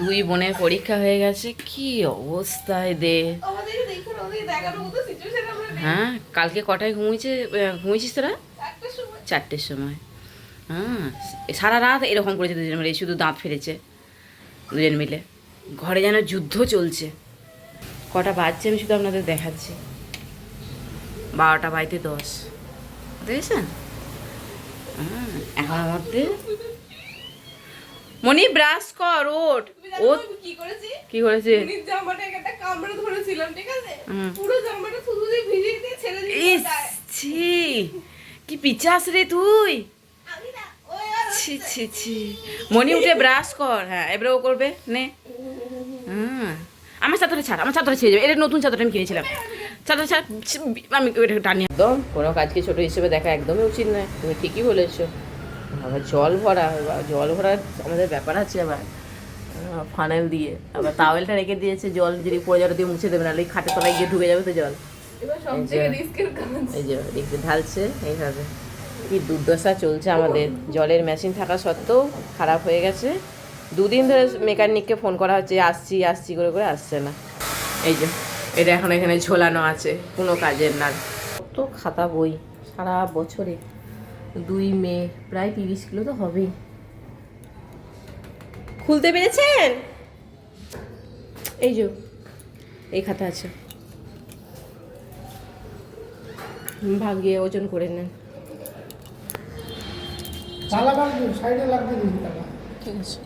দুই বোনের পরীক্ষা হয়ে গেছে কি অবস্থায় দে? হ্যাঁ কালকে কটায় ঘুমিয়েছে ঘুমিয়েছিস তোরা? চারটের সময়। হ্যাঁ সারা রাত এরকম করেছে দুজন মিলে শুধু দাঁত ফেলেছে দুজন মিলে। ঘরে যেন যুদ্ধ চলছে। কটা বাজছে আমি শুধু আপনাদের দেখাচ্ছি। বারোটা বাড়িতে দশ। দেখেছেন হ্যাঁ এখন মধ্যে মনি ব্রাশ কর জানো ও কি করেছি? কি করেছে? উনির জামাটাকে একটা কামড়ে ধরেছিলাম ঠিক আছে? পুরো জামাটা শুধু দিয়ে ভিজিয়ে দিয়ে ছেড়ে দিয়ে ছি। কি পিচাস রে তুই? আমি না ওই আর ছি ছি ছি। মনি উঠে ব্রাশ কর। হ্যাঁ এবারে ও করবে। নে। হ্যাঁ আমার চাদরে ছাড় আমার চাদরে ছেড়ে যাবে। এটা নতুন চাদরটা আমি কিনেছিলাম। চাদর ছাড় ছি, আমি ওইটা টানি। একদম কোনো কাজকে ছোট হিসেবে দেখা একদমই উচিত নয়। তুমি ঠিকই বলেছ। আবার জল ভরা জল ভরা আমাদের ব্যাপার আছে আবার ফানেল দিয়ে। আবার তাওয়েলটা রেখে দিয়েছে জল যদি পড়ে যাবে দিয়ে মুছে দেবে না এই খাটের তলায় গিয়ে ঢুকে যাবে তো জল। এই যে- দেখতে ঢালছে এইভাবে। কি দুর্দশা চলছে আমাদের। জলের মেশিন থাকা সত্ত্বেও খারাপ হয়ে গেছে। দুদিন ধরে মেকানিককে ফোন করা হচ্ছে আসছি আসছি করে করে আসছে না। এই যে এটা এখন এখানে ঝোলানো আছে কোনো কাজের না। কত খাতা বই সারা বছরে। দুই মেয়ে প্রায় তিরিশ কিলো তো হবেই। খুলতে পেরেছেন? এই যে এই খাতা আছে। ভাগিয়ে ওজন করে নেন। সাইডে লাগবে ঠিক আছে।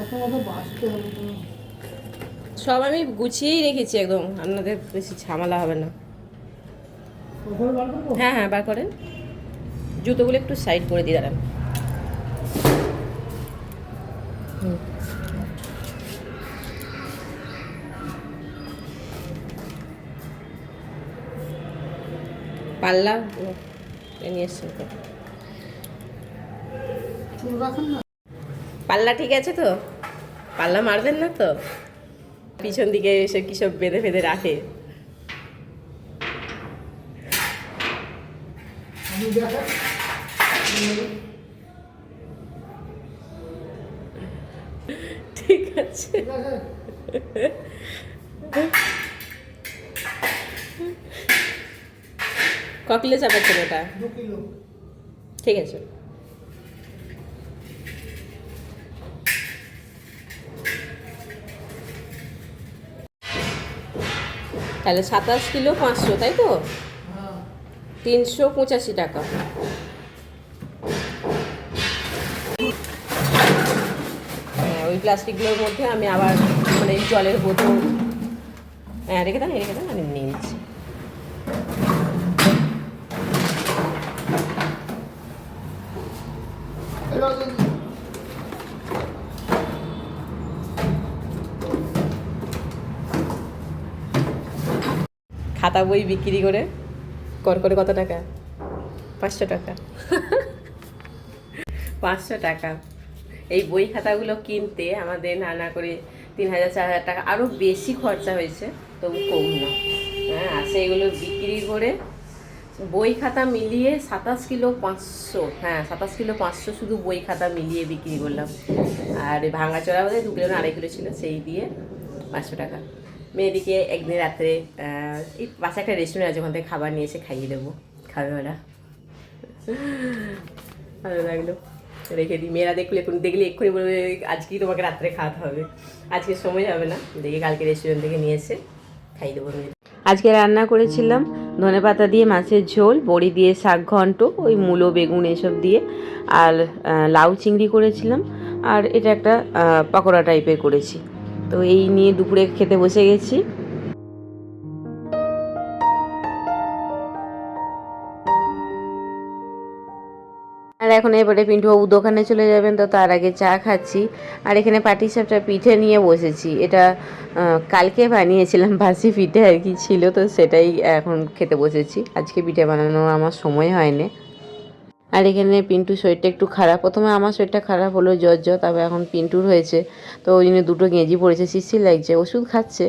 আপনার বাঁচতে হবে তো। সব আমি গুছিয়েই রেখেছি একদম। আপনাদের বেশি ঝামেলা হবে না। হ্যাঁ হ্যাঁ বার করেন। জুতোগুলো একটু সাইড করে দিয়ে দাঁড়ান। পাল্লা নিয়ে এসছেন পাল্লা ঠিক আছে তো? পাল্লা মারবেন না তো? পিছন দিকে এসে কি সব বেঁধে ফেঁধে রাখে? ঠিক আছে। ঠিক আছে ক কিলো চাপাচ্ছেন ওটা? ঠিক আছে। তাহলে সাতাশ কিলো পাঁচশো তাই তো? তিনশো পঁচাশি টাকা। হ্যাঁ, ওই প্লাস্টিকগুলোর মধ্যে আমি আবার মানে জলের বোতল। হ্যাঁ রেখে দেন রেখে দেন আমি নিয়েছি খাতা বই বিক্রি করে কর করে কত টাকা? পাঁচশো টাকা। পাঁচশো টাকা। এই বই খাতাগুলো কিনতে আমাদের নানা করে তিন হাজার, চার হাজার টাকা আরও বেশি খরচা হয়েছে, তবু কম না। হ্যাঁ আর সেইগুলো বিক্রি করে বই খাতা মিলিয়ে সাতাশ কিলো পাঁচশো হ্যাঁ সাতাশ কিলো পাঁচশো শুধু বই খাতা মিলিয়ে বিক্রি করলাম। আর ভাঙাচোরা বোধহয় দু কিলো আড়াই কিলো ছিল, সেই দিয়ে পাঁচশো টাকা। মেয়েদিকে একদিন রাত্রে এই পাশে একটা রেস্টুরেন্ট আছে, ওখান থেকে খাবার নিয়ে এসে খাইয়ে দেবো। খাবে ওরা ভালো লাগল। রেখে দিই। মেয়েরা দেখলে এখন দেখলে এক্ষুনি বলবে, আজকেই তোমাকে রাত্রে খাওয়াতে হবে। আজকে সময় হবে না। দেখে কালকে রেস্টুরেন্ট থেকে নিয়ে এসে খাইয়ে দেবো মেয়ে আজকে রান্না করেছিলাম ধনে পাতা দিয়ে মাছের ঝোল, বড়ি দিয়ে শাক ঘন্ট, ওই মূলো, বেগুন এসব দিয়ে, আর লাউ চিংড়ি করেছিলাম। আর এটা একটা পকোড়া টাইপের করেছি। তো এই নিয়ে দুপুরে খেতে বসে গেছি। আর এখন এবারে পিন্টুবাবু দোকানে চলে যাবেন, তো তার আগে চা খাচ্ছি। আর এখানে পাটিসাপটা পিঠে নিয়ে বসেছি। এটা কালকে বানিয়েছিলাম, বাসি পিঠে আর কি ছিল, তো সেটাই এখন খেতে বসেছি। আজকে পিঠে বানানোর আমার সময় হয়নি। আর এখানে পিন্টুর শরীরটা একটু খারাপ। প্রথমে আমার শরীরটা খারাপ হলো জ্বর জ্বর, তারপর এখন পিন্টুর হয়েছে। তো ওই জন্য দুটো গেঁজি পড়েছে শিশির লাগছে, ওষুধ খাচ্ছে,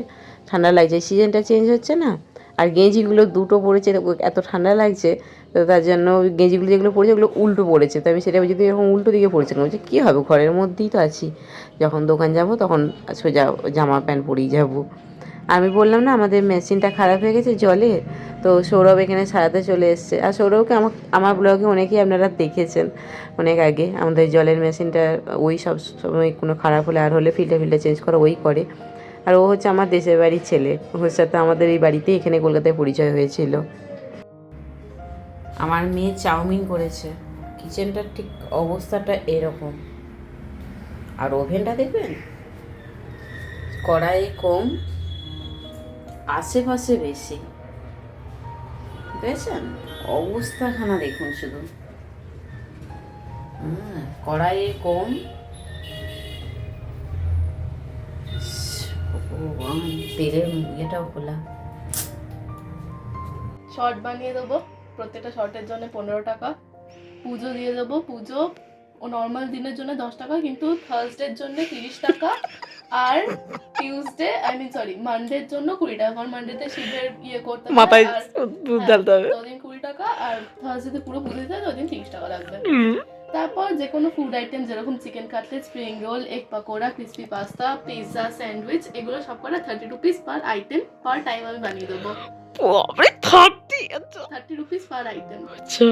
ঠান্ডা লাগছে। সিজনটা চেঞ্জ হচ্ছে না? আর গেঞ্জিগুলো দুটো পড়েছে এত ঠান্ডা লাগছে, তো তার জন্য ওই গেঞ্জিগুলো যেগুলো পড়েছে ওগুলো উল্টো পড়েছে তো আমি সেটা যদি এরকম উল্টো দিকে পড়েছে না বলছি, কী হবে? ঘরের মধ্যেই তো আছি। যখন দোকান যাব, তখন সোজা জামা প্যান্ট পরেই যাব। আমি বললাম, না, আমাদের মেশিনটা খারাপ হয়ে গেছে জলে, তো সৌরভ এখানে সারাতে চলে এসছে। আর সৌরভকে আমার আমার ব্লগে অনেকেই আপনারা দেখেছেন অনেক আগে, আমাদের জলের মেশিনটা ওই সব সময় কোনো খারাপ হলে আর হলে ফিল্টার ফিল্টার চেঞ্জ করা ওই করে। আর ও হচ্ছে আমার দেশের বাড়ির ছেলে, ওর সাথে আমাদের এই বাড়িতেই এখানে কলকাতায় পরিচয় হয়েছিল। আমার মেয়ে চাউমিন করেছে, কিচেনটার ঠিক অবস্থাটা এরকম। আর ওভেনটা দেখবেন? কড়াই কম আশেপাশে বেশি। বুঝেছেন অবস্থাখানা দেখুন শুধু। হ্যাঁ, কড়াইয়ে কম। তেলের ইয়েটাও খোলা। শর্ট বানিয়ে দেবো প্রত্যেকটা শর্টের জন্য পনেরো টাকা। পুজো দিয়ে দেবো পুজো। ও নর্মাল দিনের জন্য দশ টাকা কিন্তু থার্সডের জন্য তিরিশ টাকা। আর টিউসডে আই মিন সরি মানডের জন্য কুড়ি টাকা। কারণ মানডেতে শিবের ইয়ে করতে হয় মাথায় দুধ ঢালতে হবে ওদিন কুড়ি টাকা আর থার্সডেতে পুরো পুজো দিতে হয় ওদিন তিরিশ টাকা লাগবে। তারপর যে কোনো ফুড আইটেম যেরকম chicken cutlet spring roll egg pakora crispy pasta pizza sandwich এগুলো সব কটা thirty rupees per item per time আমি বানিয়ে দেবো। বাপরে থার্টি আচ্ছা। থার্টি রুপিস পার আইটেম আচ্ছা।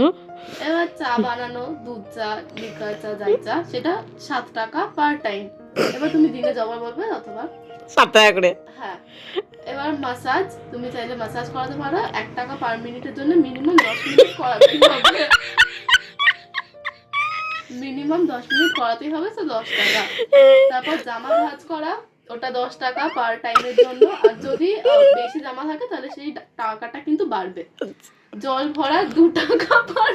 এবার চা বানানো দুধ চা লিকার চা যাই চা সেটা সাত টাকা পার টাইম এবার তুমি দিনে জমা পাবে অথবা? সাত টাকা করে। হ্যাঁ। এবার মাসাজ তুমি চাইলে মাসাজ করাতে পারো। এক টাকা পার মিনিটের জন্য মিনিমাম দশ মিনিট করাতেই হবে মিনিমাম দশ মিনিট করাতেই হবে তো দশ টাকা। তারপর জামা ভাঁজ করা ওটা দশ টাকা পার টাইমের জন্য। আর যদি বেশি জামা থাকে তাহলে সেই টাকাটা কিন্তু বাড়বে। জল ভরা দু টাকা পার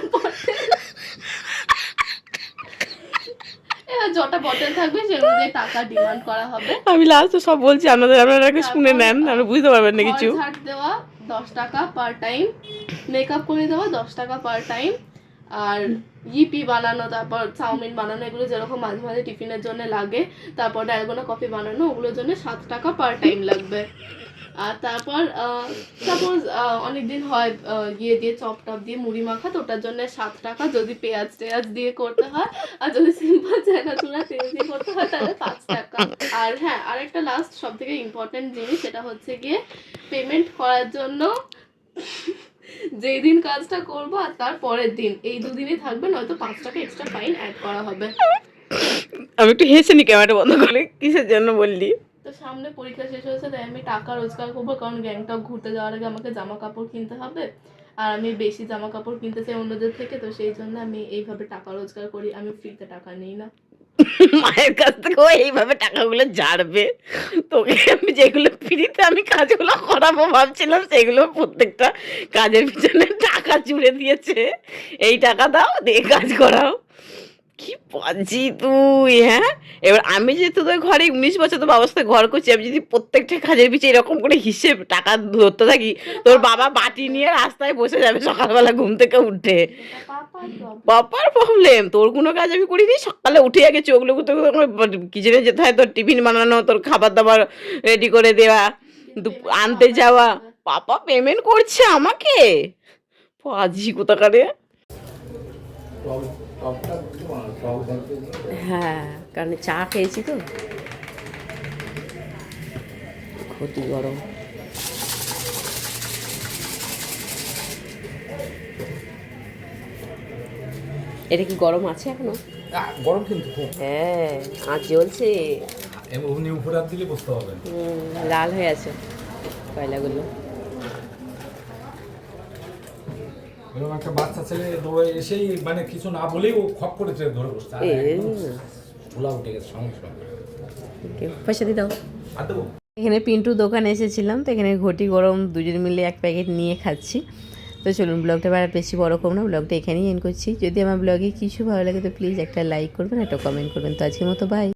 যটা বটল থাকবে সেগুলো দিয়ে টাকা ডিমান্ড করা হবে। আমি লাস্টে সব বলছি আপনাদের আপনারা আগে শুনে নেন আপনারা বুঝতে পারবেন না কিছু। ঝাড় দেওয়া দশ টাকা পার টাইম মেকআপ করে দেওয়া দশ টাকা পার টাইম আর ইপি বানানো তারপর চাউমিন বানানো এগুলো যেরকম মাঝে মাঝে টিফিনের জন্য লাগে তারপর ডালগোনা কফি বানানো ওগুলোর জন্য সাত টাকা পার টাইম লাগবে। আর তারপর সাপোজ অনেক দিন হয় ইয়ে দিয়ে, চপ টপ দিয়ে মুড়ি মাখা, তো ওটার জন্য সাত টাকা যদি পেঁয়াজ টেয়াজ দিয়ে করতে হয়, আর যদি সিম্পল চায়না চুলা তেল দিয়ে করতে হয়, তাহলে পাঁচ টাকা। আর হ্যাঁ আরেকটা লাস্ট সব থেকে ইম্পর্টেন্ট জিনিস, সেটা হচ্ছে গিয়ে পেমেন্ট করার জন্য যেই দিন কাজটা করব আর তার পরের দিন, এই দুদিনই থাকবে, নয়তো পাঁচ টাকা এক্সট্রা ফাইন অ্যাড করা হবে। আমি একটু হেসে নি, ক্যামেরাটা বন্ধ করে কিসের জন্য বললি? তো সামনে পরীক্ষা শেষ হয়েছে, তাই আমি টাকা রোজগার করব, কারণ গ্যাংটক ঘুরতে যাওয়ার আগে আমাকে জামা কাপড় কিনতে হবে। আর আমি বেশি জামা কাপড় কিনতে চাই অন্যদের থেকে, তো সেই জন্য আমি এইভাবে টাকা রোজগার করি, আমি ফ্রিতে টাকা নিই না। মায়ের কাছ থেকে ও এইভাবে টাকাগুলো ঝাড়বে। তোকে আমি যেগুলো ফ্রিতে আমি কাজগুলো করাবো ভাবছিলাম, সেগুলো প্রত্যেকটা কাজের পিছনে টাকা জুড়ে দিয়েছে। এই টাকা দাও, দিয়ে কাজ করাও। কি পাজি তুই হ্যাঁ? এবার আমি যে তোদের ঘরে উনিশ বছর তো বাবার সাথে ঘর করছি, আমি যদি প্রত্যেকটা কাজের পিছিয়ে এরকম করে হিসেব টাকা ধরতে থাকি, তোর বাবা বাটি নিয়ে রাস্তায় বসে যাবে সকালবেলা ঘুম থেকে উঠে। বাবার প্রবলেম তোর কোনো কাজ আমি করিনি, সকালে উঠে আগে চোখ চোখগুলো কিচেনে যেতে হয়, তোর টিফিন বানানো, তোর খাবার দাবার রেডি করে দেওয়া আনতে যাওয়া। পাপা পেমেন্ট করছে আমাকে? পাজি কোথাকারে? হ্যাঁ কারণ চা খেয়েছি তো। ক্ষতি গরম। এটা কি গরম আছে এখনও? গরম কিন্তু হ্যাঁ আর জ্বলছে। এমনি উপরে দিলে পারবেন। হুম, লাল হয়ে আছে কয়লাগুলো। এরকম একটা বাচ্চা ছেলে দৌড়ে এসেই মানে কিছু না বলেই ও খপ করে ধরে বসছে। উঠে গেছে সঙ্গে সঙ্গে। পয়সা দিয়ে দাও। আর দেবো? এখানে পিন্টু দোকানে এসেছিলাম তো এখানে ঘটি গরম দুজন মিলে এক প্যাকেট নিয়ে খাচ্ছি। তো চলুন ব্লগটা আর বেশি বড় করব না ব্লগটা এখানেই এন করছি। যদি আমার ব্লগে কিছু ভালো লাগে তো প্লিজ একটা লাইক করবেন একটা কমেন্ট করবেন। তো আজকের মতো বাই